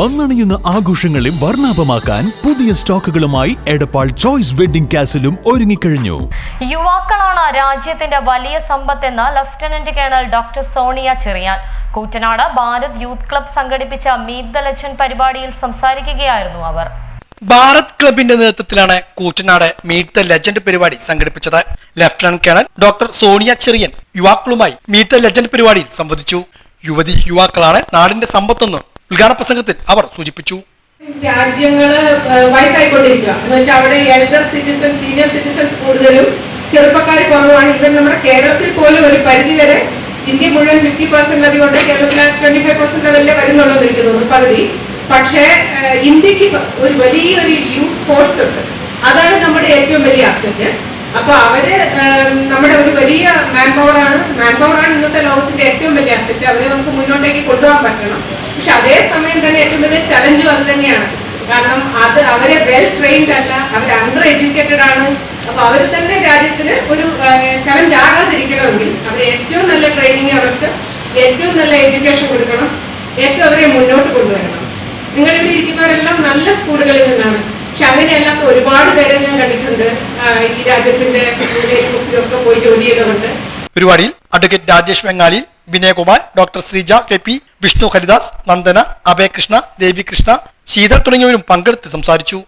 വന്നണിയുന്ന ആഘോഷങ്ങളെ വർണാഭമാക്കാൻ പുതിയ സ്റ്റോക്കുകളുമായി എടപ്പാൾ ചോയ്സ് വെഡിംഗ് കാസിലും ഒരുങ്ങിക്കഴിഞ്ഞു. യുവാക്കളാണ് രാജ്യത്തിന്റെ വലിയ സമ്പത്തെന്ന് lieutenant colonel doctor Sonia Cherian. Koottanad Bharat youth club സംഘടിപ്പിച്ച മീറ്റ് ദ ലച്ചൻ പരിപാടിയിൽ സംസാരിക്കുകയായിരുന്നു അവർ. ഭാരത് ക്ലബിന്റെ നേതൃത്വത്തിലാണ് കൂറ്റനാട് മീറ്റ് ദ ലെജൻഡ് പരിപാടി സംഘടിപ്പിച്ചത്. Lieutenant colonel doctor Sonia Cherian യുവാക്കളുമായി meet the legend പരിപാടിയിൽ സംവദിച്ചു. യുവതി യുവാക്കളാണ് നാടിന്റെ സമ്പത്തെന്ന് ഉദ്ഘാടന പ്രസംഗത്തിൽ അവർ സൂചിപ്പിച്ചു. രാജ്യങ്ങൾ ഏഹ് വയസ്സായിക്കൊണ്ടിരിക്കുക എന്ന് വെച്ചാൽ അവിടെ എൽഡർ സിറ്റിസൺ സീനിയർ സിറ്റിസൺസ് കൂടുതലും ചെറുപ്പക്കാർ കുറവാണ്. ഈവൻ നമ്മുടെ കേരളത്തിൽ പോലും ഒരു പരിധി വരെ ഇന്ത്യ മുഴുവൻ ഫിഫ്റ്റി പെർസെന്റ് അതുകൊണ്ട് കേരളത്തിൽ ട്വന്റി ഫൈവ് പെർസെന്റ് ലെവലിലെ വരുന്നുള്ളൂ എനിക്ക് പകുതി. പക്ഷേ ഇന്ത്യയ്ക്ക് ഒരു വലിയൊരു യൂത്ത് ഫോഴ്സ് ഉണ്ട്. അതാണ് നമ്മുടെ ഏറ്റവും വലിയ അസറ്റ് അപ്പൊ അവർ നമ്മുടെ ഒരു വലിയ മാൻ പവറാണ് മാൻ പവറാണ് ഇന്നത്തെ ലോകത്തിന്റെ ഏറ്റവും വലിയ അസറ്റ് അവരെ നമുക്ക് മുന്നോട്ടേക്ക് കൊണ്ടുപോകാൻ പറ്റണം. പക്ഷെ അതേ സമയം തന്നെ ഏറ്റവും വലിയ ചലഞ്ചും അത് തന്നെയാണ് കാരണം അത് അവരെ വെൽ ട്രെയിൻഡ് അല്ല അവർ അണ്ടർ എഡ്യൂക്കേറ്റഡ് ആണ്. അപ്പൊ അവർ തന്നെ രാജ്യത്തിന് ഒരു ചലഞ്ച് ആകാതിരിക്കണമെങ്കിൽ അവർ ഏറ്റവും നല്ല ട്രെയിനിങ് അവർക്ക് ഏറ്റവും നല്ല എഡ്യൂക്കേഷൻ കൊടുക്കണം. ഏറ്റവും അവരെ മുന്നോട്ട് കൊണ്ടുവരണം. നിങ്ങൾ ഇവിടെ ഇരിക്കുന്നവരെല്ലാം നല്ല സ്കൂളുകളിൽ നിന്നാണ്. പക്ഷെ അങ്ങനെയല്ലാത്ത ഒരുപാട് പേരെ ഞാൻ കണ്ടിട്ടുണ്ട്. ഈ രാജ്യത്തിന്റെ ഒക്കെ പോയി ജോലി ചെയ്തുകൊണ്ട് പരിപാടിയിൽ advocate Rajesh Bangali Vinayakumar doctor Sreeja K P Vishnu Haridas Nandana Abhayakrishna Devikrishna Sheethal തുടങ്ങിയവരും പങ്കെടുത്ത് സംസാരിച്ചു.